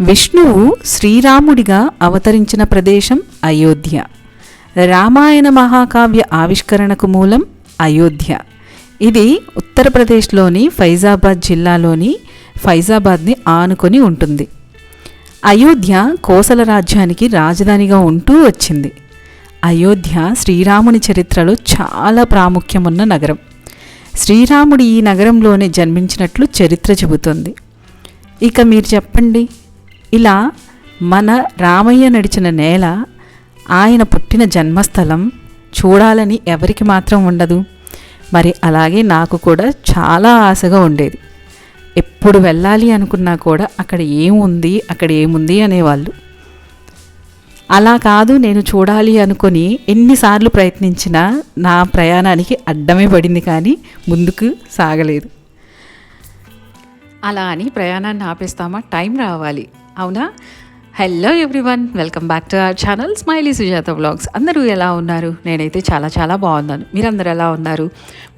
విష్ణువు శ్రీరాముడిగా అవతరించిన ప్రదేశం అయోధ్య. రామాయణ మహాకావ్య ఆవిష్కరణకు మూలం అయోధ్య. ఇది ఉత్తరప్రదేశ్లోని ఫైజాబాద్ జిల్లాలోని ఫైజాబాద్ని ఆనుకొని ఉంటుంది. అయోధ్య కోసల రాజ్యానికి రాజధానిగా ఉంటూ వచ్చింది. అయోధ్య శ్రీరాముని చరిత్రలో చాలా ప్రాముఖ్యమున్న నగరం. శ్రీరాముడు ఈ నగరంలోనే జన్మించినట్లు చరిత్ర చెబుతోంది. ఇక మీరు చెప్పండి ఇలా మన రామయ్య నడిచిన నేల ఆయన పుట్టిన జన్మస్థలం చూడాలని ఎవరికి మాత్రం ఉండదు. మరి అలాగే నాకు కూడా చాలా ఆశగా ఉండేది. ఎప్పుడు వెళ్ళాలి అనుకున్నా కూడా అక్కడ ఏముంది అక్కడ ఏముంది అనేవాళ్ళు. అలా కాదు నేను చూడాలి అనుకొని ఎన్నిసార్లు ప్రయత్నించినా నా ప్రయాణానికి అడ్డమే పడింది కానీ ముందుకు సాగలేదు. అలా అని ప్రయాణాన్ని ఆపేస్తామా? టైం రావాలి. అవునా? Hello everyone welcome back to our channel Smiley Sujatha blogs అందరూ ఎలా ఉన్నారు? నేనైతే చాలా చాలా బాగున్నాను. మీరందరూ ఎలా ఉన్నారు?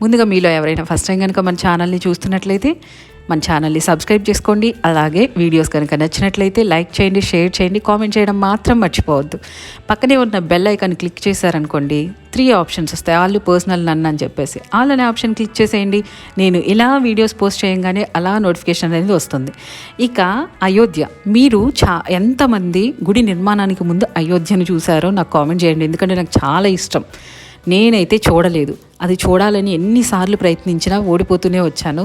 ముందుగా మీలో ఎవరైనా ఫస్ట్ టైం కనుక మన ఛానల్ని చూస్తున్నట్లయితే మన ఛానల్ని సబ్స్క్రైబ్ చేసుకోండి. అలాగే వీడియోస్ కనుక నచ్చినట్లయితే లైక్ చేయండి షేర్ చేయండి కామెంట్ చేయడం మాత్రం మర్చిపోవద్దు. పక్కనే ఉన్న బెల్ ఐకాన్ క్లిక్ చేశారనుకోండి త్రీ ఆప్షన్స్ వస్తాయి. వాళ్ళు పర్సనల్ నన్ను అని చెప్పేసి. ఆల్ అనే ఆప్షన్ క్లిక్ చేసేయండి. నేను ఇలా వీడియోస్ పోస్ట్ చేయగానే అలా నోటిఫికేషన్ అనేది వస్తుంది. ఇక అయోధ్య. మీరు చా ఎంతమంది గుడి నిర్మాణానికి ముందు అయోధ్యను చూసారో నాకు కామెంట్ చేయండి. ఎందుకంటే నాకు చాలా ఇష్టం. నేనైతే చూడలేదు. అది చూడాలని ఎన్నిసార్లు ప్రయత్నించినా ఓడిపోతూనే వచ్చాను.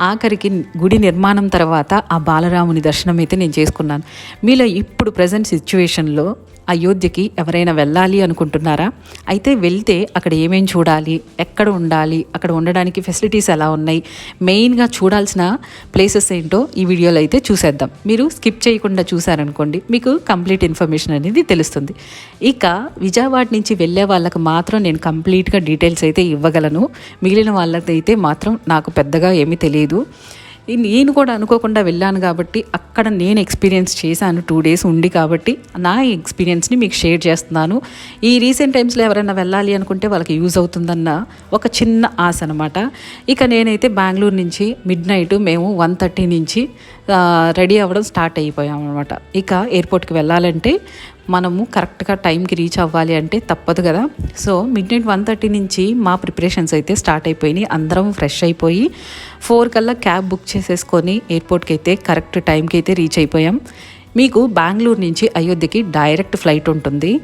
ఆఖరికి గుడి నిర్మాణం తర్వాత ఆ బాలరాముని దర్శనం అయితే నేను చేసుకున్నాను. మీలో ఇప్పుడు ప్రజెంట్ సిచ్యువేషన్లో అయోధ్యకి ఎవరైనా వెళ్ళాలి అనుకుంటున్నారా? అయితే వెళ్తే అక్కడ ఏమేమి చూడాలి? ఎక్కడ ఉండాలి? అక్కడ ఉండడానికి ఫెసిలిటీస్ ఎలా ఉన్నాయి? మెయిన్గా చూడాల్సిన ప్లేసెస్ ఏంటో ఈ వీడియోలో అయితే చూసేద్దాం. మీరు స్కిప్ చేయకుండా చూసారనుకోండి మీకు కంప్లీట్ ఇన్ఫర్మేషన్ అనేది తెలుస్తుంది. ఇక విజయవాడ నుంచి వెళ్ళే వాళ్ళకి మాత్రం నేను కంప్లీట్గా డీటెయిల్స్ అయితే ఇవ్వగలను. మిగిలిన వాళ్ళకైతే మాత్రం నాకు పెద్దగా ఏమీ తెలియదు. నేను కూడా అనుకోకుండా వెళ్ళాను కాబట్టి అక్కడ నేను ఎక్స్పీరియన్స్ చేశాను టూ డేస్ ఉండి కాబట్టి నా ఎక్స్పీరియన్స్ని మీకు షేర్ చేస్తున్నాను. ఈ రీసెంట్ టైమ్స్లో ఎవరైనా వెళ్ళాలి అనుకుంటే వాళ్ళకి యూజ్ అవుతుందన్న ఒక చిన్న ఆశ అనమాట ఇక నేనైతే బెంగళూరు నుంచి మిడ్ నైట్ మేము వన్ థర్టీ నుంచి రెడీ అవ్వడం స్టార్ట్ అయిపోయాం అనమాట ఇక ఎయిర్పోర్ట్కి వెళ్ళాలంటే మనము కరెక్ట్గా టైంకి రీచ్ అవ్వాలి అంటే తప్పదు కదా. So midnight one thirty నుంచి మా ప్రిపరేషన్స్ అయితే స్టార్ట్ అయిపోయినాయి. అందరం ఫ్రెష్ అయిపోయి ఫోర్ కల్లా క్యాబ్ బుక్ చేసేసుకొని ఎయిర్పోర్ట్కి అయితే కరెక్ట్ టైంకి అయితే రీచ్ అయిపోయాం. మీకు బెంగళూరు నుంచి అయోధ్యకి డైరెక్ట్ ఫ్లైట్ ఉంటుంది.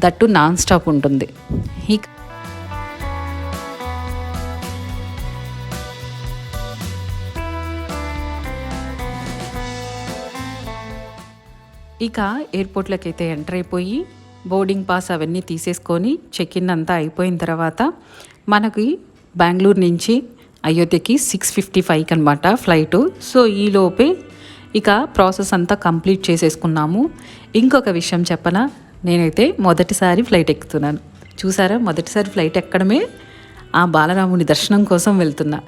దట్టు నాన్ స్టాప్ ఉంటుంది. ఈ ఇక ఎయిర్పోర్ట్లోకి అయితే ఎంటర్ అయిపోయి బోర్డింగ్ పాస్ అవన్నీ తీసేసుకొని చెక్ ఇన్ అంతా అయిపోయిన తర్వాత మనకి బెంగళూరు నుంచి అయోధ్యకి సిక్స్ ఫిఫ్టీ ఫైవ్కి అనమాట ఫ్లైటు సో ఈలోపే ఇక ప్రాసెస్ అంతా కంప్లీట్ చేసేసుకున్నాము. ఇంకొక విషయం చెప్పనా? నేనైతే మొదటిసారి ఫ్లైట్ ఎక్కుతున్నాను. చూసారా? మొదటిసారి ఫ్లైట్ ఎక్కడమే ఆ బాలరాముని దర్శనం కోసం వెళ్తున్నా.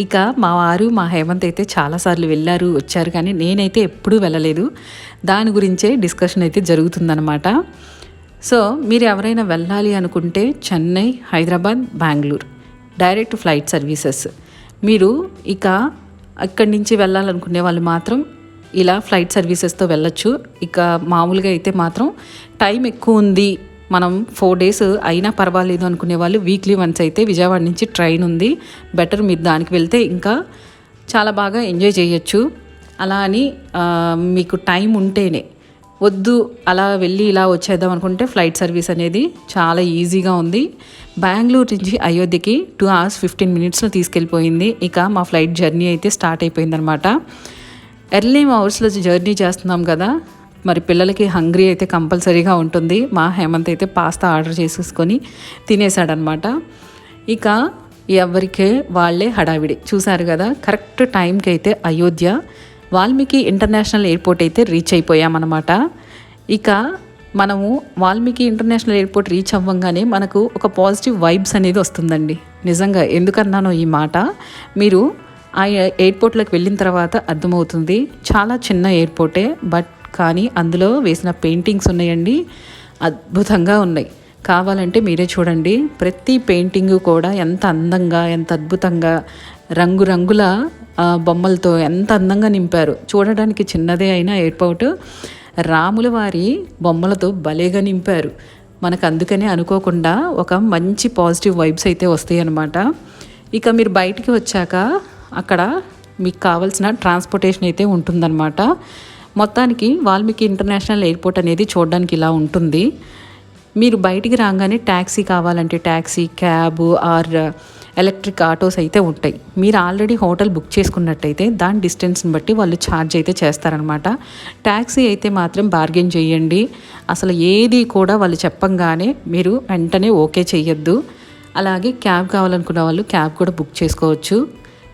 ఇక మా వారు మా హేమంత్ అయితే చాలాసార్లు వెళ్ళారు వచ్చారు కానీ నేనైతే ఎప్పుడూ వెళ్ళలేదు. దాని గురించే డిస్కషన్ అయితే జరుగుతుందన్నమాట. సో మీరు ఎవరైనా వెళ్ళాలి అనుకుంటే Chennai Hyderabad Bengaluru direct flight services. మీరు ఇక అక్కడి నుంచి వెళ్ళాలనుకునే వాళ్ళు మాత్రం ఇలా ఫ్లైట్ సర్వీసెస్తో వెళ్ళొచ్చు. ఇక మామూలుగా అయితే మాత్రం టైం ఎక్కువ ఉంది మనం ఫోర్ డేస్ అయినా పర్వాలేదు అనుకునే వాళ్ళు వీక్లీ వన్స్ అయితే విజయవాడ నుంచి ట్రైన్ ఉంది. బెటర్ మీరు దానికి వెళ్తే ఇంకా చాలా బాగా ఎంజాయ్ చేయొచ్చు. అలా అని మీకు టైం ఉంటేనే. వద్దు అలా వెళ్ళి ఇలా వచ్చేద్దాం అనుకుంటే ఫ్లైట్ సర్వీస్ అనేది చాలా ఈజీగా ఉంది. బెంగళూరు నుంచి అయోధ్యకి టూ అవర్స్ ఫిఫ్టీన్ మినిట్స్లో తీసుకెళ్ళిపోయింది. ఇక మా ఫ్లైట్ జర్నీ అయితే స్టార్ట్ అయిపోయిందనమాట ఎర్లీ అవర్స్లో జర్నీ చేస్తున్నాం కదా. మరి పిల్లలకి హంగ్రీ అయితే కంపల్సరీగా ఉంటుంది. మా హేమంత్ అయితే పాస్తా ఆర్డర్ చేసేసుకొని తినేసాడనమాట ఇక ఎవరికే వాళ్ళే హడావిడి. చూశారు కదా కరెక్ట్ టైంకి అయితే అయోధ్య వాల్మీకి ఇంటర్నేషనల్ ఎయిర్పోర్ట్ అయితే రీచ్ అయిపోయామన్నమాట ఇక మనము వాల్మీకి ఇంటర్నేషనల్ ఎయిర్పోర్ట్ రీచ్ అవ్వగానే మనకు ఒక పాజిటివ్ వైబ్స్ అనేది వస్తుందండి. నిజంగా ఎందుకన్నానో ఈ మాట? మీరు ఆ ఎయిర్పోర్ట్లోకి వెళ్ళిన తర్వాత అర్థమవుతుంది. చాలా చిన్న ఎయిర్పోర్టే బట్ కానీ అందులో వేసిన పెయింటింగ్స్ ఉన్నాయండి. అద్భుతంగా ఉన్నాయి. కావాలంటే మీరే చూడండి. ప్రతి పెయింటింగ్ కూడా ఎంత అందంగా ఎంత అద్భుతంగా రంగురంగుల బొమ్మలతో ఎంత అందంగా నింపారు. చూడడానికి చిన్నదే అయినా ఎయిర్పోర్ట్ రాముల వారి బొమ్మలతో భలేగా నింపారు. మనకు అందుకనే అనుకోకుండా ఒక మంచి పాజిటివ్ వైబ్స్ అయితే వస్తాయి అన్నమాట. ఇక మీరు బయటికి వచ్చాక అక్కడ మీకు కావాల్సిన ట్రాన్స్పోర్టేషన్ అయితే ఉంటుందన్నమాట. మొత్తానికి వాల్మీకి ఇంటర్నేషనల్ ఎయిర్పోర్ట్ అనేది చూడడానికి ఇలా ఉంటుంది. మీరు బయటికి రాగానే ట్యాక్సీ కావాలంటే taxi cab or electric autos అయితే ఉంటాయి. మీరు ఆల్రెడీ హోటల్ బుక్ చేసుకున్నట్టయితే దాని డిస్టెన్స్ని బట్టి వాళ్ళు ఛార్జ్ అయితే చేస్తారనమాట. ట్యాక్సీ అయితే మాత్రం బార్గెన్ చేయండి. అసలు ఏది కూడా వాళ్ళు చెప్పంగానే మీరు వెంటనే ఓకే చేయొద్దు అలాగే క్యాబ్ కావాలనుకున్న వాళ్ళు క్యాబ్ కూడా బుక్ చేసుకోవచ్చు.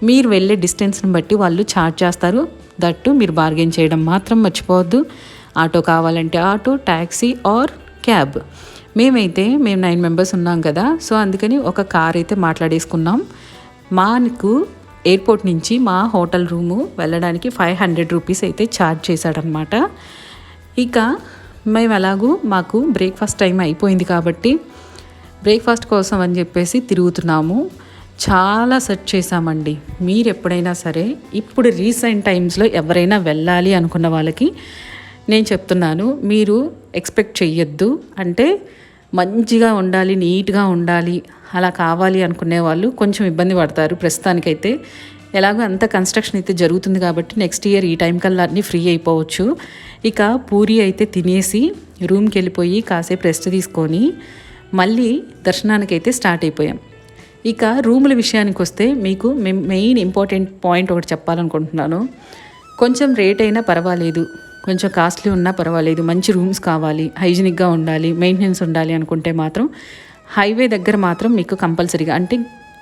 మీరు వెళ్ళే డిస్టెన్స్ని బట్టి వాళ్ళు ఛార్జ్ చేస్తారు. దట్టు మీరు బార్గెన్ చేయడం మాత్రం మర్చిపోవద్దు. ఆటో కావాలంటే ఆటో ట్యాక్సీ ఆర్ క్యాబ్. మేమైతే మేము నైన్ మెంబర్స్ ఉన్నాం కదా సో అందుకని ఒక కార్ అయితే మాట్లాడేసుకున్నాం. మాకు ఎయిర్పోర్ట్ నుంచి మా హోటల్ రూము వెళ్ళడానికి ఫైవ్ హండ్రెడ్ రూపీస్ అయితే ఛార్జ్ చేశాడనమాట ఇక మేము ఎలాగూ మాకు బ్రేక్ఫాస్ట్ టైం అయిపోయింది కాబట్టి బ్రేక్ఫాస్ట్ కోసం అని చెప్పేసి తిరుగుతున్నాము. చాలా సెర్చ్ చేశామండి. మీరు ఎప్పుడైనా సరే ఇప్పుడు రీసెంట్ టైమ్స్లో ఎవరైనా వెళ్ళాలి అనుకున్న వాళ్ళకి నేను చెప్తున్నాను మీరు ఎక్స్పెక్ట్ చెయ్యొద్దు. అంటే మంచిగా ఉండాలి నీట్గా ఉండాలి అలా కావాలి అనుకునే వాళ్ళు కొంచెం ఇబ్బంది పడతారు. ప్రస్తుతానికైతే ఎలాగో అంత కన్స్ట్రక్షన్ అయితే జరుగుతుంది కాబట్టి నెక్స్ట్ ఇయర్ ఈ టైం కల్లా అన్నీ ఫ్రీ అయిపోవచ్చు. ఇక పూరి అయితే తినేసి రూమ్కి వెళ్ళిపోయి కాసేపు రెస్ట్ తీసుకొని మళ్ళీ దర్శనానికి అయితే స్టార్ట్ అయిపోయాం. ఇక రూముల విషయానికి వస్తే మీకు మెయిన్ ఇంపార్టెంట్ పాయింట్ ఒకటి చెప్పాలనుకుంటున్నాను. కొంచెం రేట్ అయినా పర్వాలేదు. కొంచెం కాస్ట్లీ ఉన్నా పర్వాలేదు. మంచి రూమ్స్ కావాలి. హైజీనిక్గా ఉండాలి. మెయింటెనెన్స్ ఉండాలి అనుకుంటే మాత్రం హైవే దగ్గర మాత్రం మీకు కంపల్సరీగా అంటే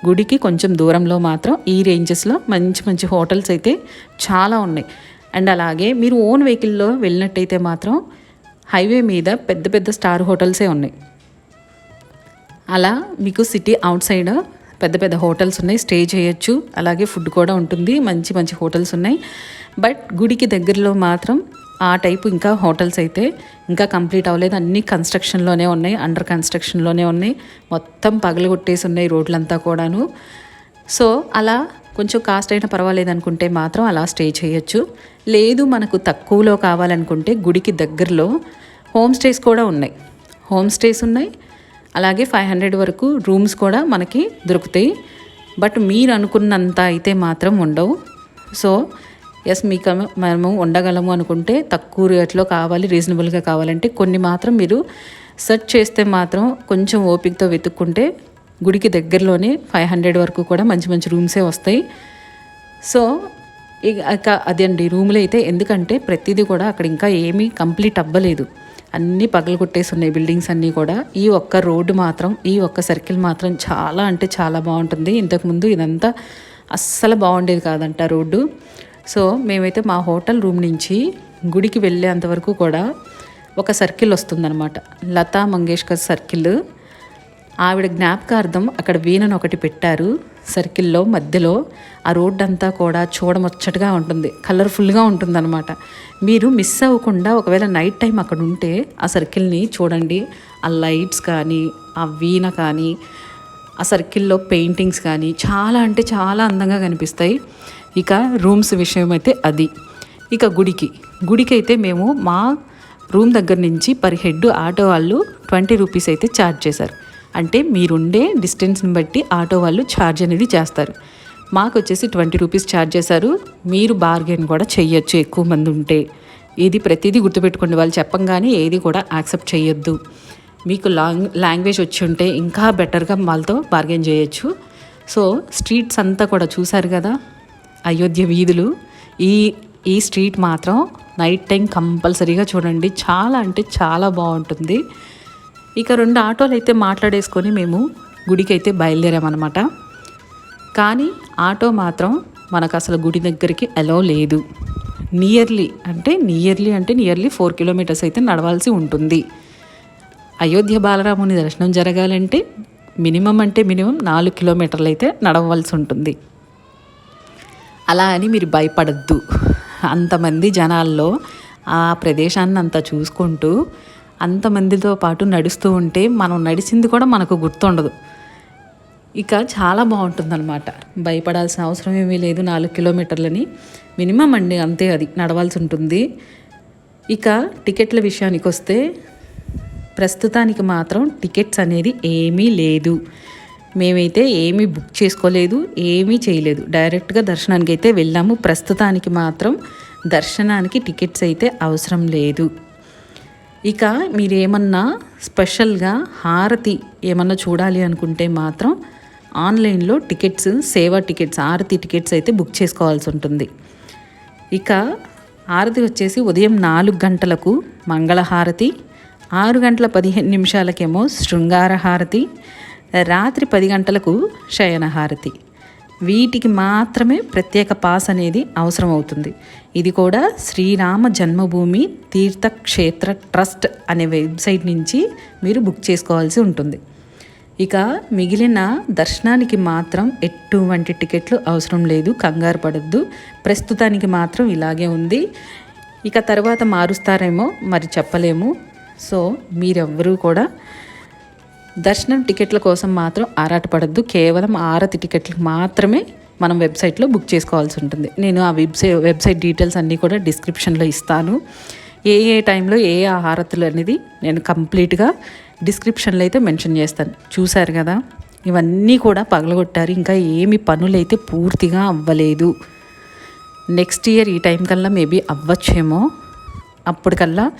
గుడికి కొంచెం దూరంలో మాత్రం ఈ రేంజెస్లో మంచి మంచి హోటల్స్ అయితే చాలా ఉన్నాయి. అండ్ అలాగే మీరు ఓన్ వెహికల్లో వెళ్ళినట్టయితే మాత్రం హైవే మీద పెద్ద పెద్ద స్టార్ హోటల్సే ఉన్నాయి. అలా మీకు సిటీ అవుట్ సైడ్ పెద్ద పెద్ద హోటల్స్ ఉన్నాయి స్టే చేయొచ్చు. అలాగే ఫుడ్ కూడా ఉంటుంది మంచి మంచి హోటల్స్ ఉన్నాయి. బట్ గుడికి దగ్గరలో మాత్రం ఆ టైపు ఇంకా హోటల్స్ అయితే ఇంకా కంప్లీట్ అవ్వలేదు. అన్నీ కన్స్ట్రక్షన్లోనే ఉన్నాయి అండర్ కన్స్ట్రక్షన్లోనే ఉన్నాయి. మొత్తం పగలగొట్టేసి ఉన్నాయి రోడ్లంతా కూడాను. సో అలా కొంచెం కాస్ట్ అయినా పర్వాలేదు అనుకుంటే మాత్రం అలా స్టే చేయొచ్చు. లేదు మనకు తక్కువలో కావాలనుకుంటే గుడికి దగ్గరలో హోమ్ స్టేస్ కూడా ఉన్నాయి. హోమ్ స్టేస్ ఉన్నాయి అలాగే ఫైవ్ హండ్రెడ్ వరకు రూమ్స్ కూడా మనకి దొరుకుతాయి. బట్ మీరు అనుకున్నంత అయితే మాత్రం ఉండవు. సో ఎస్ మీకు మనము ఉండగలము అనుకుంటే తక్కువ రేట్లో కావాలి రీజనబుల్గా కావాలంటే కొన్ని మాత్రం మీరు సెర్చ్ చేస్తే మాత్రం కొంచెం ఓపికతో వెతుక్కుంటే గుడికి దగ్గరలోనే ఫైవ్ హండ్రెడ్ వరకు కూడా మంచి మంచి రూమ్సే వస్తాయి. సో ఇక అదే అండి రూములు అయితే ఎందుకంటే ప్రతిదీ కూడా అక్కడ ఇంకా ఏమీ కంప్లీట్ అవ్వలేదు. అన్నీ పగలు కొట్టేసి ఉన్నాయి బిల్డింగ్స్ అన్నీ కూడా. ఈ ఒక్క రోడ్డు మాత్రం ఈ ఒక్క సర్కిల్ మాత్రం చాలా అంటే చాలా బాగుంటుంది. ఇంతకుముందు ఇదంతా అస్సలు బాగుండేది కాదంట రోడ్డు. సో మేమైతే మా హోటల్ రూమ్ నుంచి గుడికి వెళ్ళేంతవరకు కూడా ఒక సర్కిల్ వస్తుందన్నమాట. లతా మంగేష్కర్ సర్కిల్ ఆవిడ జ్ఞాపకార్థం అక్కడ వీణను ఒకటి పెట్టారు సర్కిల్లో మధ్యలో. ఆ రోడ్డు అంతా కూడా చూడముచ్చటగా ఉంటుంది. కలర్ఫుల్గా ఉంటుందన్నమాట. మీరు మిస్ అవ్వకుండా ఒకవేళ నైట్ టైం అక్కడ ఉంటే ఆ సర్కిల్ని చూడండి. ఆ లైట్స్ కానీ ఆ వీణ కానీ ఆ సర్కిల్లో పెయింటింగ్స్ కానీ చాలా అంటే చాలా అందంగా కనిపిస్తాయి. ఇక రూమ్స్ విషయం అయితే అది. ఇక గుడికి. గుడికి అయితే మేము మా రూమ్ దగ్గర నుంచి పర్ హెడ్ ఆటో వాళ్ళు ట్వంటీ రూపీస్ అయితే ఛార్జ్ చేశారు. అంటే మీరుండే డిస్టెన్స్ని బట్టి ఆటో వాళ్ళు ఛార్జ్ అనేది చేస్తారు. మాకు వచ్చేసి ట్వంటీ రూపీస్ ఛార్జ్ చేశారు. మీరు బార్గెన్ కూడా చేయొచ్చు ఎక్కువ మంది ఉంటే. ఇది ప్రతిదీ గుర్తుపెట్టుకోండి. వాళ్ళు చెప్పంగానే ఏది కూడా యాక్సెప్ట్ చేయొద్దు మీకు లాంగ్ లాంగ్వేజ్ వచ్చి ఉంటే ఇంకా బెటర్గా వాళ్ళతో బార్గెన్ చేయొచ్చు. సో స్ట్రీట్స్ అంతా కూడా చూశారు కదా? అయోధ్య వీధులు. ఈ ఈ స్ట్రీట్ మాత్రం నైట్ టైం కంపల్సరీగా చూడండి. చాలా అంటే చాలా బాగుంటుంది. ఇక రెండు ఆటోలు అయితే మాట్లాడేసుకొని మేము గుడికి అయితే బయలుదేరామన్నమాట. కానీ ఆటో మాత్రం మనకు అసలు గుడి దగ్గరికి అలో లేదు. నియర్లీ అంటే నియర్లీ అంటే నియర్లీ ఫోర్ కిలోమీటర్స్ అయితే నడవాల్సి ఉంటుంది. అయోధ్య బాలరాముని దర్శనం జరగాలంటే మినిమం అంటే మినిమం నాలుగు కిలోమీటర్లు అయితే నడవలసి ఉంటుంది. అలా అని మీరు భయపడద్దు. అంతమంది జనాల్లో ఆ ప్రదేశాన్ని అంతా చూసుకుంటూ అంతమందితో పాటు నడుస్తూ ఉంటే మనం నడిచింది కూడా మనకు గుర్తుండదు. ఇక చాలా బాగుంటుందన్నమాట. భయపడాల్సిన అవసరం ఏమీ లేదు నాలుగు కిలోమీటర్లని. మినిమం అండి అంతే అది నడవాల్సి ఉంటుంది. ఇక టికెట్ల విషయానికి వస్తే ప్రస్తుతానికి మాత్రం టికెట్స్ అనేది ఏమీ లేదు. మేమైతే ఏమీ బుక్ చేసుకోలేదు ఏమీ చేయలేదు. డైరెక్ట్గా దర్శనానికి అయితే వెళ్ళాము. ప్రస్తుతానికి మాత్రం దర్శనానికి టికెట్స్ అయితే అవసరం లేదు. ఇక మీరేమన్నా స్పెషల్గా హారతి ఏమన్నా చూడాలి అనుకుంటే మాత్రం ఆన్లైన్లో టికెట్స్ సేవా టికెట్స్ హారతి టికెట్స్ అయితే బుక్ చేసుకోవాల్సి ఉంటుంది. ఇక హారతి వచ్చేసి ఉదయం నాలుగు గంటలకు మంగళహారతి ఆరు గంటల పదిహేను నిమిషాలకేమో శృంగార హారతి రాత్రి పది గంటలకు శయన హారతి. వీటికి మాత్రమే ప్రత్యేక పాస్ అనేది అవసరం అవుతుంది ఇది కూడా శ్రీరామ జన్మభూమి తీర్థక్షేత్ర ట్రస్ట్ అనే వెబ్సైట్ నుంచి మీరు బుక్ చేసుకోవాల్సి ఉంటుంది. ఇక మిగిలిన దర్శనానికి మాత్రం ఎటువంటి టికెట్లు అవసరం లేదు కంగారు పడద్దు. ప్రస్తుతానికి మాత్రం ఇలాగే ఉంది. ఇక తర్వాత మారుస్తారేమో మరి చెప్పలేము. సో మీరెవ్వరూ కూడా దర్శనం టికెట్ల కోసం మాత్రం ఆరాటపడద్దు. కేవలం ఆరతి టికెట్లకు మాత్రమే మనం వెబ్సైట్లో బుక్ చేసుకోవాల్సి ఉంటుంది. నేను ఆ వెబ్సైట్ వెబ్సైట్ డీటెయిల్స్ అన్నీ కూడా డిస్క్రిప్షన్లో ఇస్తాను. ఏ ఏ టైంలో ఏ ఏ హారతులు అనేది నేను కంప్లీట్గా డిస్క్రిప్షన్లో అయితే మెన్షన్ చేస్తాను. చూశారు కదా? ఇవన్నీ కూడా పగలగొట్టారు. ఇంకా ఏమి పనులైతే పూర్తిగా అవ్వలేదు. నెక్స్ట్ ఇయర్ ఈ టైం కల్లా మేబీ అవ్వచ్చేమో. అప్పటికల్లా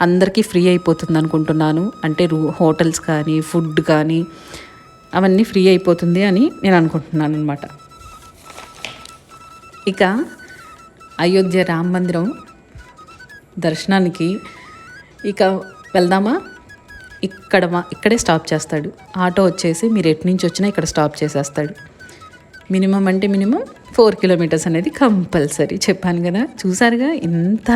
అందరికీ ఫ్రీ అయిపోతుంది అనుకుంటున్నాను. అంటే రూ హోటల్స్ కానీ ఫుడ్ కానీ అవన్నీ ఫ్రీ అయిపోతుంది అని నేను అనుకుంటున్నాను అనమాట ఇక అయోధ్య రామ మందిరం దర్శనానికి ఇక వెళ్దామా? ఇక్కడ మా ఇక్కడే స్టాప్ చేస్తాడు. ఆటో వచ్చేసి మీరు ఎటు నుంచి వచ్చినా ఇక్కడ స్టాప్ చేసేస్తాడు. మినిమం అంటే మినిమం ఫోర్ కిలోమీటర్స్ అనేది కంపల్సరీ. చెప్పాను కదా చూసారుగా ఇంత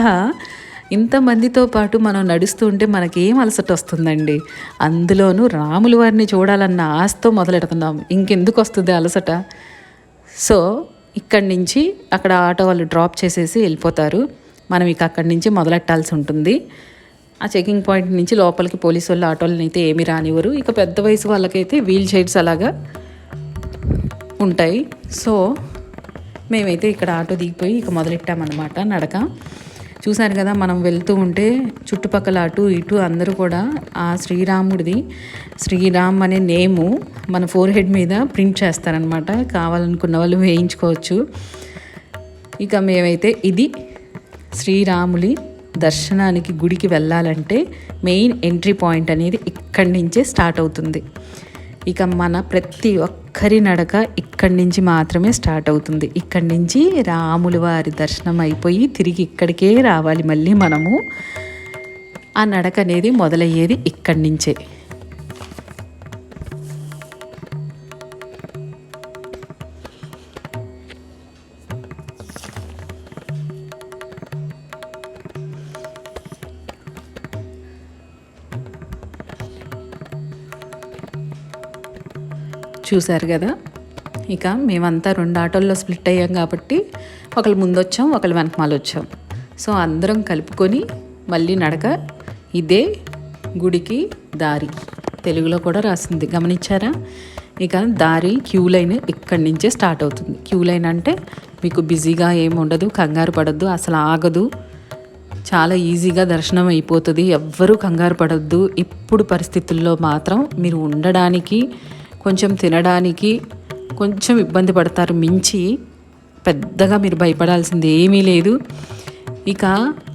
ఇంతమందితో పాటు మనం నడుస్తూ ఉంటే మనకేం అలసట వస్తుందండి? అందులోనూ రాములు వారిని చూడాలన్న ఆశతో మొదలెడుతున్నాం ఇంకెందుకు వస్తుంది అలసట? సో ఇక్కడి నుంచి అక్కడ ఆటో వాళ్ళు డ్రాప్ చేసేసి వెళ్ళిపోతారు. మనం ఇక అక్కడి నుంచి మొదలెట్టాల్సి ఉంటుంది. ఆ చెకింగ్ పాయింట్ నుంచి లోపలికి పోలీసు వాళ్ళు ఆటోలను అయితే ఏమి రానివ్వరు. ఇక పెద్ద వయసు వాళ్ళకైతే వీల్ చైర్స్ అలాగా ఉంటాయి. సో మేమైతే ఇక్కడ ఆటో దిగిపోయి ఇక మొదలెట్టామన్నమాట నడక. చూశారు కదా మనం వెళ్తూ ఉంటే చుట్టుపక్కల అటు ఇటు అందరూ కూడా ఆ శ్రీరాముడిది శ్రీరామ్ అనే నేము మన ఫోర్ హెడ్ మీద ప్రింట్ చేస్తారనమాట కావాలనుకున్న వాళ్ళు వేయించుకోవచ్చు. ఇక మేమైతే ఇది శ్రీరాములి దర్శనానికి గుడికి వెళ్ళాలంటే మెయిన్ ఎంట్రీ పాయింట్ అనేది ఇక్కడి నుంచే స్టార్ట్ అవుతుంది. ఇక మన ప్రతి ఒక్కరి నడక ఇక్కడి నుంచి మాత్రమే స్టార్ట్ అవుతుంది. ఇక్కడి నుంచి రాముల వారి దర్శనం అయిపోయి తిరిగి ఇక్కడికే రావాలి మళ్ళీ మనము. ఆ నడక అనేది మొదలయ్యేది ఇక్కడి నుంచే. చూశారు కదా? ఇక మేమంతా రెండు ఆటోల్లో స్ప్లిట్ అయ్యాం కాబట్టి ఒకళ్ళు ముందు వచ్చాం ఒకళ్ళు వెనకమాలు వచ్చాం సో అందరం కలుపుకొని మళ్ళీ నడక ఇదే గుడికి దారి. తెలుగులో కూడా రాసింది. గమనించారా? ఇక దారి క్యూ లైన్ ఇక్కడి నుంచే స్టార్ట్ అవుతుంది. క్యూ లైన్ అంటే మీకు బిజీగా ఏమి ఉండదు కంగారు పడద్దు అసలు ఆగదు. చాలా ఈజీగా దర్శనం అయిపోతుంది. ఎవ్వరూ కంగారు పడద్దు. ఇప్పుడు పరిస్థితుల్లో మాత్రం మీరు ఉండడానికి కొంచెం తినడానికి కొంచెం ఇబ్బంది పడతారు. మించి పెద్దగా మీరు భయపడాల్సింది ఏమీ లేదు. ఇక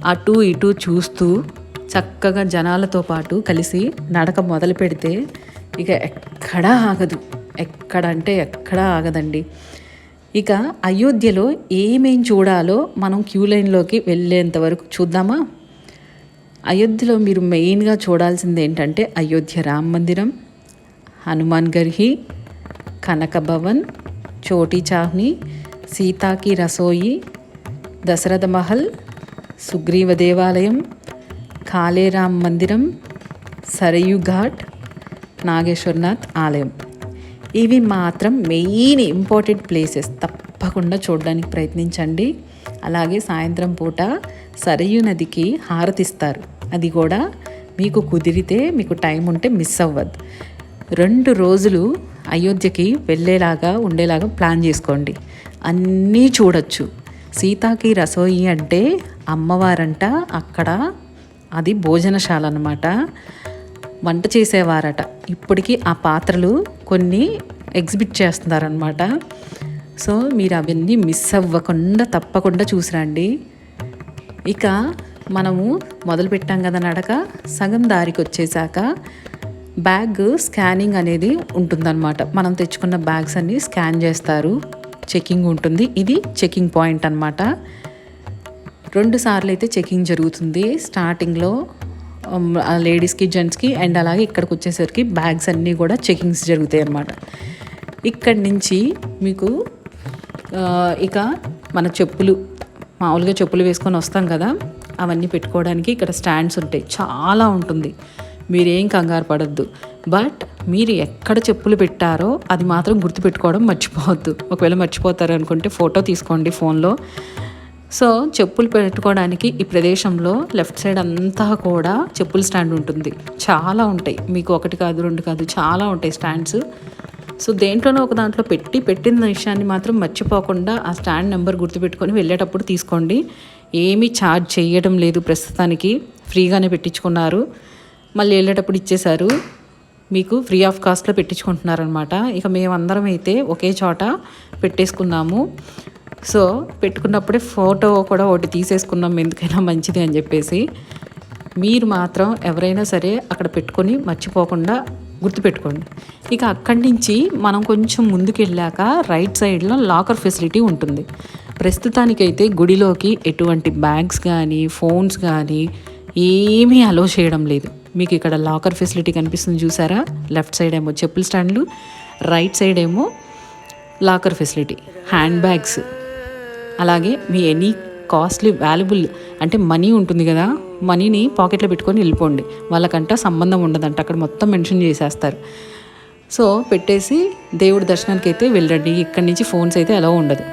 అటు ఇటు చూస్తూ చక్కగా జనాలతో పాటు కలిసి నడక మొదలు పెడితే ఇక ఎక్కడా ఆగదు. ఎక్కడంటే ఎక్కడా ఆగదండి. ఇక అయోధ్యలో ఏమేం చూడాలో మనం క్యూ లైన్లోకి వెళ్ళేంత వరకు చూద్దామా? అయోధ్యలో మీరు మెయిన్గా చూడాల్సింది ఏంటంటే అయోధ్య రామ మందిరం హనుమాన్ గర్హి కనక భవన్ చోటీ చాహ్ని సీతాకి రసోయి దశరథ మహల్ సుగ్రీవ దేవాలయం కాళేరామ్ మందిరం సరయు ఘాట్ నాగేశ్వర్నాథ్ ఆలయం. ఇవి మాత్రం మెయిన్ ఇంపార్టెంట్ ప్లేసెస్. తప్పకుండా చూడడానికి ప్రయత్నించండి. అలాగే సాయంత్రం పూట సరయు నదికి హారతిస్తారు. అది కూడా మీకు కుదిరితే మీకు టైం ఉంటే మిస్ అవ్వద్దు రెండు రోజులు అయోధ్యకి వెళ్ళేలాగా ఉండేలాగా ప్లాన్ చేసుకోండి. అన్నీ చూడొచ్చు. సీతాకి రసోయి అంటే అమ్మవారంట అక్కడ అది భోజనశాల అనమాట వంట చేసేవారట. ఇప్పటికీ ఆ పాత్రలు కొన్ని ఎగ్జిబిట్ చేస్తున్నారనమాట సో మీరు అవన్నీ మిస్ అవ్వకుండా తప్పకుండా చూసిరండి. ఇక మనము మొదలుపెట్టాం కదా నడక సగం దారికి వచ్చేసాక బ్యాగ్ స్కానింగ్ అనేది ఉంటుందన్నమాట. మనం తెచ్చుకున్న బ్యాగ్స్ అన్నీ స్కాన్ చేస్తారు. చెకింగ్ ఉంటుంది. ఇది చెకింగ్ పాయింట్ అనమాట రెండు సార్లు అయితే చెకింగ్ జరుగుతుంది. స్టార్టింగ్లో లేడీస్కి జెంట్స్కి అండ్ అలాగే ఇక్కడికి వచ్చేసరికి బ్యాగ్స్ అన్నీ కూడా చెకింగ్స్ జరుగుతాయి అన్నమాట. ఇక్కడి నుంచి మీకు ఇక మన చెప్పులు మామూలుగా చెప్పులు వేసుకొని వస్తాం కదా అవన్నీ పెట్టుకోవడానికి ఇక్కడ స్టాండ్స్ ఉంటాయి. చాలా ఉంటుంది. మీరేం కంగారు పడద్దు. బట్ మీరు ఎక్కడ చెప్పులు పెట్టారో అది మాత్రం గుర్తుపెట్టుకోవడం మర్చిపోవద్దు. ఒకవేళ మర్చిపోతారు అనుకుంటే ఫోటో తీసుకోండి ఫోన్లో. సో చెప్పులు పెట్టుకోవడానికి ఈ ప్రదేశంలో లెఫ్ట్ సైడ్ అంతా కూడా చెప్పుల స్టాండ్ ఉంటుంది. చాలా ఉంటాయి. మీకు ఒకటి కాదు రెండు కాదు చాలా ఉంటాయి స్టాండ్స్. సో దేంట్లోనో ఒక దాంట్లో పెట్టి పెట్టిన విషయాన్ని మాత్రం మర్చిపోకుండా ఆ స్టాండ్ నెంబర్ గుర్తుపెట్టుకొని వెళ్ళేటప్పుడు తీసుకోండి. ఏమీ ఛార్జ్ చేయడం లేదు ప్రస్తుతానికి. ఫ్రీగానే పెట్టించుకున్నారు. మళ్ళీ వెళ్ళేటప్పుడు ఇచ్చేశారు. మీకు ఫ్రీ ఆఫ్ కాస్ట్లో పెట్టించుకుంటున్నారనమాట ఇక మేమందరం అయితే ఒకే చోట పెట్టేసుకున్నాము. సో పెట్టుకున్నప్పుడే ఫోటో కూడా ఒకటి తీసేసుకున్నాం. ఎందుకైనా మంచిది అని చెప్పేసి. మీరు మాత్రం ఎవరైనా సరే అక్కడ పెట్టుకొని మర్చిపోకుండా గుర్తుపెట్టుకోండి. ఇక అక్కడి నుంచి మనం కొంచెం ముందుకు వెళ్ళాక రైట్ సైడ్లో లాకర్ ఫెసిలిటీ ఉంటుంది. ప్రస్తుతానికైతే గుడిలోకి ఎటువంటి బ్యాగ్స్ కానీ ఫోన్స్ కానీ ఏమీ అలో చేయడం లేదు. మీకు ఇక్కడ లాకర్ ఫెసిలిటీ కనిపిస్తుంది చూసారా? లెఫ్ట్ సైడ్ ఏమో చెప్పుల స్టాండ్లు రైట్ సైడ్ ఏమో లాకర్ ఫెసిలిటీ హ్యాండ్ బ్యాగ్స్. అలాగే మీ ఎనీ కాస్ట్లీ వాల్యుబుల్ అంటే మనీ ఉంటుంది కదా మనీని పాకెట్లో పెట్టుకొని వెళ్ళిపోండి. వాళ్ళకంట సంబంధం ఉండదంట అక్కడ మొత్తం మెన్షన్ చేసేస్తారు. సో పెట్టేసి దేవుడి దర్శనానికి అయితే వెళ్ళండి ఇక్కడి నుంచి ఫోన్స్ అయితే ఎలా ఉండదు.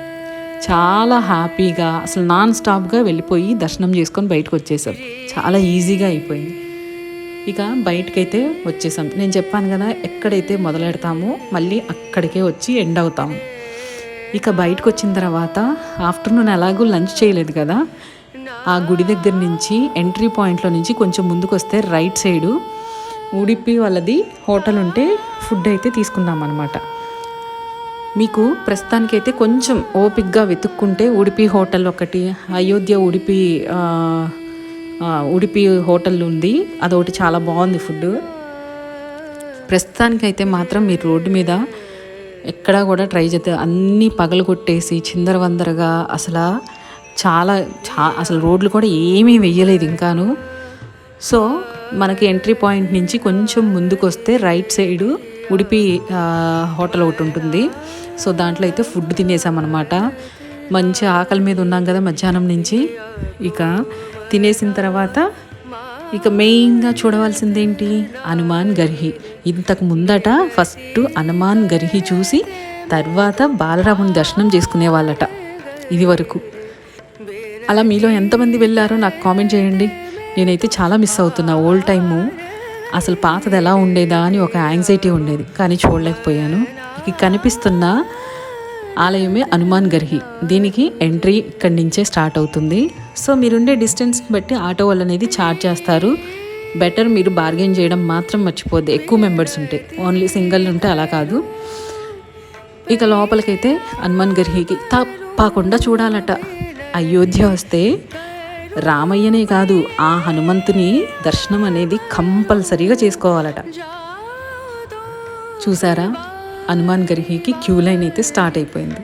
చాలా హ్యాపీగా అసలు నాన్ స్టాప్గా వెళ్ళిపోయి దర్శనం చేసుకొని బయటకు వచ్చేసాం చాలా ఈజీగా అయిపోయింది. ఇక బయటకైతే వచ్చేసాం. నేను చెప్పాను కదా ఎక్కడైతే మొదలెడతామో మళ్ళీ అక్కడికే వచ్చి ఎండ్ అవుతాము ఇక బయటకు వచ్చిన తర్వాత ఆఫ్టర్నూన్ ఎలాగో లంచ్ చేయలేదు కదా ఆ గుడి దగ్గర నుంచి ఎంట్రీ పాయింట్లో నుంచి కొంచెం ముందుకు వస్తే రైట్ సైడు ఉడిపి వాళ్ళది హోటల్ ఉంటే ఫుడ్ అయితే తీసుకున్నాం అనమాట మీకు ప్రస్తుతానికైతే కొంచెం ఓపిక్గా వెతుక్కుంటే ఉడిపి హోటల్ ఒకటి అయోధ్య ఉడిపి ఉడిపి హోటల్ ఉంది. అదొకటి చాలా బాగుంది ఫుడ్. ప్రస్తుతానికైతే మాత్రం మీరు రోడ్డు మీద ఎక్కడా కూడా ట్రై చేస్తే అన్నీ పగలు కొట్టేసి చిందరవందరగా అసలు చాలా చా అసలు రోడ్లు కూడా ఏమీ వెయ్యలేదు ఇంకాను. సో మనకి ఎంట్రీ పాయింట్ నుంచి కొంచెం ముందుకు వస్తే రైట్ సైడు ఉడిపి హోటల్ ఒకటి ఉంటుంది. సో దాంట్లో అయితే ఫుడ్ తినేసామన్నమాట. మంచి ఆకలి మీద ఉన్నాం కదా మధ్యాహ్నం నుంచి. ఇక తినేసిన తర్వాత ఇక మెయిన్గా చూడవలసిందేంటి? హనుమాన్ గర్హి. ఇంతకు ముందట ఫస్ట్ హనుమాన్ గర్హి చూసి తర్వాత బాలరాముని దర్శనం చేసుకునే వాళ్ళట ఇది వరకు అలా మీలో ఎంతమంది వెళ్ళారో నాకు కామెంట్ చేయండి. నేనైతే చాలా మిస్ అవుతున్నా. ఓల్డ్ టైము అసలు పాతది ఎలా ఉండేదా అని ఒక యాంగ్జైటీ ఉండేది. కానీ చూడలేకపోయాను. ఇక కనిపిస్తున్న ఆలయమే హనుమాన్ గర్హి. దీనికి ఎంట్రీ ఇక్కడి నుంచే స్టార్ట్ అవుతుంది. సో మీరుండే డిస్టెన్స్ బట్టి ఆటో వాళ్ళు అనేది ఛార్జ్ చేస్తారు. బెటర్ మీరు బార్గెన్ చేయడం మాత్రం మర్చిపోద్ది. ఎక్కువ మెంబర్స్ ఉంటే. ఓన్లీ సింగిల్ ఉంటే అలా కాదు. ఇక లోపలికైతే హనుమాన్ గర్హికి తప్పకుండా చూడాలట. అయోధ్య వస్తే రామయ్యనే కాదు ఆ హనుమంతుని దర్శనం అనేది కంపల్సరీగా చేసుకోవాలట. చూసారా? హనుమాన్ గర్హికి క్యూ లైన్ అయితే స్టార్ట్ అయిపోయింది.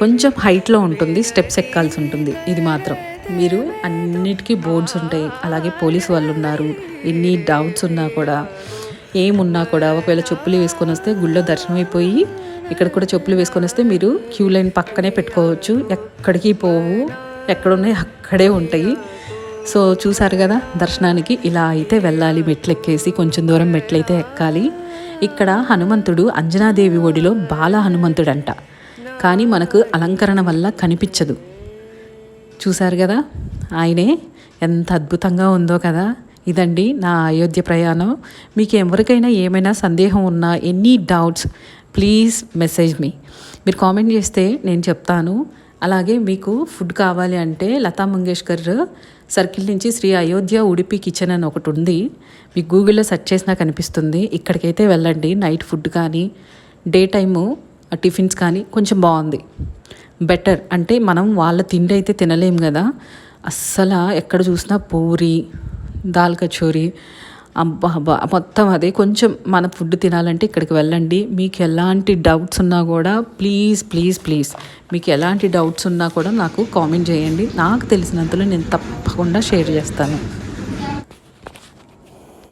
కొంచెం హైట్లో ఉంటుంది స్టెప్స్ ఎక్కాల్సి ఉంటుంది ఇది మాత్రం. మీరు అన్నిటికీ బోర్డ్స్ ఉంటాయి అలాగే పోలీస్ వాళ్ళు ఉన్నారు ఎన్ని డౌట్స్ ఉన్నా కూడా ఏమున్నా కూడా ఒకవేళ చెప్పులు వేసుకొని వస్తే గుళ్ళో దర్శనం అయిపోయి ఇక్కడ కూడా చెప్పులు వేసుకొని వస్తే మీరు క్యూ లైన్ పక్కనే పెట్టుకోవచ్చు. ఎక్కడికి పోవు ఎక్కడున్నాయి అక్కడే ఉంటాయి. సో చూసారు కదా దర్శనానికి ఇలా అయితే వెళ్ళాలి మెట్లు ఎక్కేసి కొంచెం దూరం మెట్లయితే ఎక్కాలి. ఇక్కడ హనుమంతుడు అంజనాదేవి ఒడిలో బాల హనుమంతుడంట. కానీ మనకు అలంకరణ వల్ల కనిపించదు. చూశారు కదా ఆయనే ఎంత అద్భుతంగా ఉందో కదా. ఇదండి నా అయోధ్య ప్రయాణం. మీకు ఎవరికైనా ఏమైనా సందేహం ఉన్నా any doubts please message me. మీరు కామెంట్ చేస్తే నేను చెప్తాను. అలాగే మీకు ఫుడ్ కావాలి అంటే లతా మంగేష్కర్ సర్కిల్ నుంచి శ్రీ అయోధ్య ఉడిపి కిచెన్ అని ఒకటి ఉంది. మీకు గూగుల్లో సెర్చ్ చేసినా కనిపిస్తుంది ఇక్కడికైతే వెళ్ళండి. నైట్ ఫుడ్ కానీ డే టైము టిఫిన్స్ కానీ కొంచెం బాగుంది. బెటర్. అంటే మనం వాళ్ళ తిండి అయితే తినలేము కదా. అస్సలు ఎక్కడ చూసినా పూరి దాల్ కచోరీ అబ్బా మొత్తం అదే కొంచెం మన ఫుడ్ తినాలంటే ఇక్కడికి వెళ్ళండి. మీకు ఎలాంటి డౌట్స్ ఉన్నా కూడా ప్లీజ్ ప్లీజ్ ప్లీజ్ మీకు ఎలాంటి డౌట్స్ ఉన్నా కూడా నాకు కామెంట్ చేయండి. నాకు తెలిసినంతలో నేను తప్పకుండా షేర్ చేస్తాను.